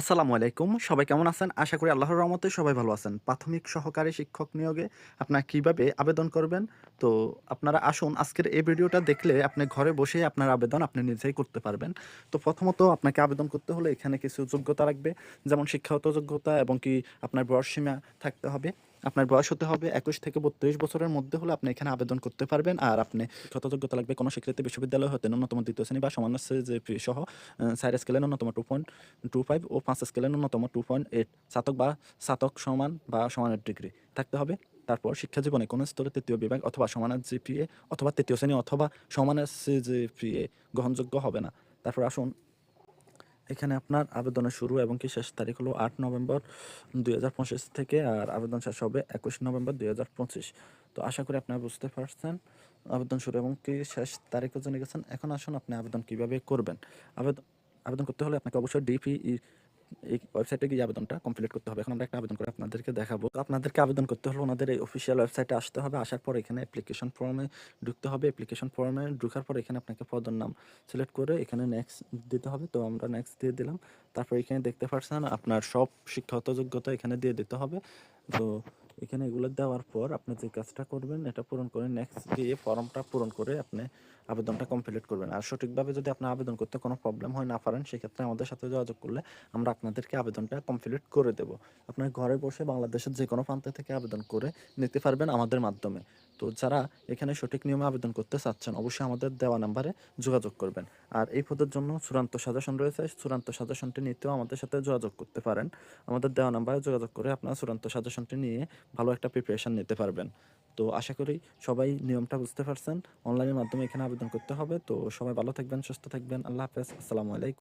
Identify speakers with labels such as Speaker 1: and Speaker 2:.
Speaker 1: আসসালামু আলাইকুম। সবাই কেমন আছেন? আশা করি আল্লাহর রহমতে সবাই ভালো আছেন। প্রাথমিক সহকারী শিক্ষক নিয়োগে আপনারা কীভাবে আবেদন করবেন? তো আপনারা আসুন, আজকের এই ভিডিওটা দেখলে আপনি ঘরে বসে আপনার আবেদন আপনি নিজেই করতে পারবেন। তো প্রথমত আপনাকে আবেদন করতে হলে এখানে কিছু যোগ্যতা রাখবে, যেমন শিক্ষাগত যোগ্যতা এবং কি আপনার বয়স সীমা থাকতে হবে। আপনার বয়স হতে হবে একুশ থেকে বত্রিশ বছরের মধ্যে হলে আপনি এখানে আবেদন করতে পারবেন। আর আপনি যথাযোগ্যতা লাগবে কোনো স্বীকৃতি বিশ্ববিদ্যালয় হতে ন্যূনতম দ্বিতীয় শ্রেণি বা সমান যে সহ সাইড স্কেলে ন্যূনতম টু পয়েন্ট টু ফাইভ ও পাঁচ স্কেলে ন্যূনতম টু পয়েন্ট এইট স্নাতক বা স্নাতক সমান বা সমানের ডিগ্রি থাকতে হবে। তারপর শিক্ষা জীবনে কোনো স্তরে তৃতীয় বিভাগ অথবা সমানের জিপিএ অথবা তৃতীয় শ্রেণি অথবা সমানের জিপিএ গ্রহণযোগ্য হবে না। তারপর আসুন এখানে আপনার আবেদনের শুরু এবং কি শেষ তারিখ হলো আট নভেম্বর দুই হাজার পঁচিশ থেকে, আর আবেদন শেষ হবে একুশ নভেম্বর দুই হাজার পঁচিশ। তো আশা করি আপনারা বুঝতে পারছেন আবেদন শুরু এবং কি শেষ তারিখও জেনে গেছেন। এখন আসুন আপনি আবেদন কীভাবে করবেন। আবেদন আবেদন করতে হলে আপনাকে অবশ্যই ডিপি এই ওয়েবসাইটে গিয়ে আবেদনটা কমপ্লিট করতে হবে। এখন আমরা একটা আবেদন করে আপনাদেরকে দেখাবো। তো আপনাদেরকে আবেদন করতে হলে ওনাদের এই অফিসিয়াল ওয়েবসাইটে আসতে হবে। আসার পর এখানে অ্যাপ্লিকেশন ফর্মে ঢুকতে হবে। অ্যাপ্লিকেশন ফর্মে ঢুকার পর এখানে আপনাকে পদের নাম সিলেক্ট করে এখানে নেক্সট দিতে হবে। তো আমরা নেক্সট দিয়ে দিলাম। তারপর এখানে দেখতে পাচ্ছেন আপনার সব শিক্ষাগত যোগ্যতা এখানে দিয়ে দিতে হবে। তো এখানে এগুলো দেওয়ার পর আপনি যে কাজটা করবেন, এটা পূরণ করে নেক্সট ডে ফর্মটা পূরণ করে আপনি আবেদনটা কমপ্লিট করবেন। আর সঠিকভাবে যদি আপনি আবেদন করতে কোনো প্রবলেম হয় না পারেন, সেক্ষেত্রে আমাদের সাথে যোগাযোগ করলে আমরা আপনাদেরকে আবেদনটা কমপ্লিট করে দেব। আপনার ঘরে বসে বাংলাদেশের যে কোনো প্রান্ত থেকে আবেদন করে নিতে পারবেন আমাদের মাধ্যমে। তো যারা এখানে সঠিক নিয়মে আবেদন করতে চাচ্ছেন, অবশ্যই আমাদের দেওয়া নাম্বারে যোগাযোগ করবেন। আর এই পদের জন্য চূড়ান্ত সাজেশন রয়েছে চূড়ান্ত সাজেশনটি নিতেও আমাদের সাথে যোগাযোগ করতে পারেন। আমাদের দেওয়া নাম্বারে যোগাযোগ করে আপনারা চূড়ান্ত সাজেশনটি নিয়ে ভালো একটা প্রিপারেশন নিতে পারবেন। তো আশা করি সবাই নিয়মটা বুঝতে পারছেন। অনলাইনের মাধ্যমে এখানে আবেদন করতে হবে। তো সবাই ভালো থাকবেন, সুস্থ থাকবেন। আল্লাহ হাফেজ। আসসালামু আলাইকুম।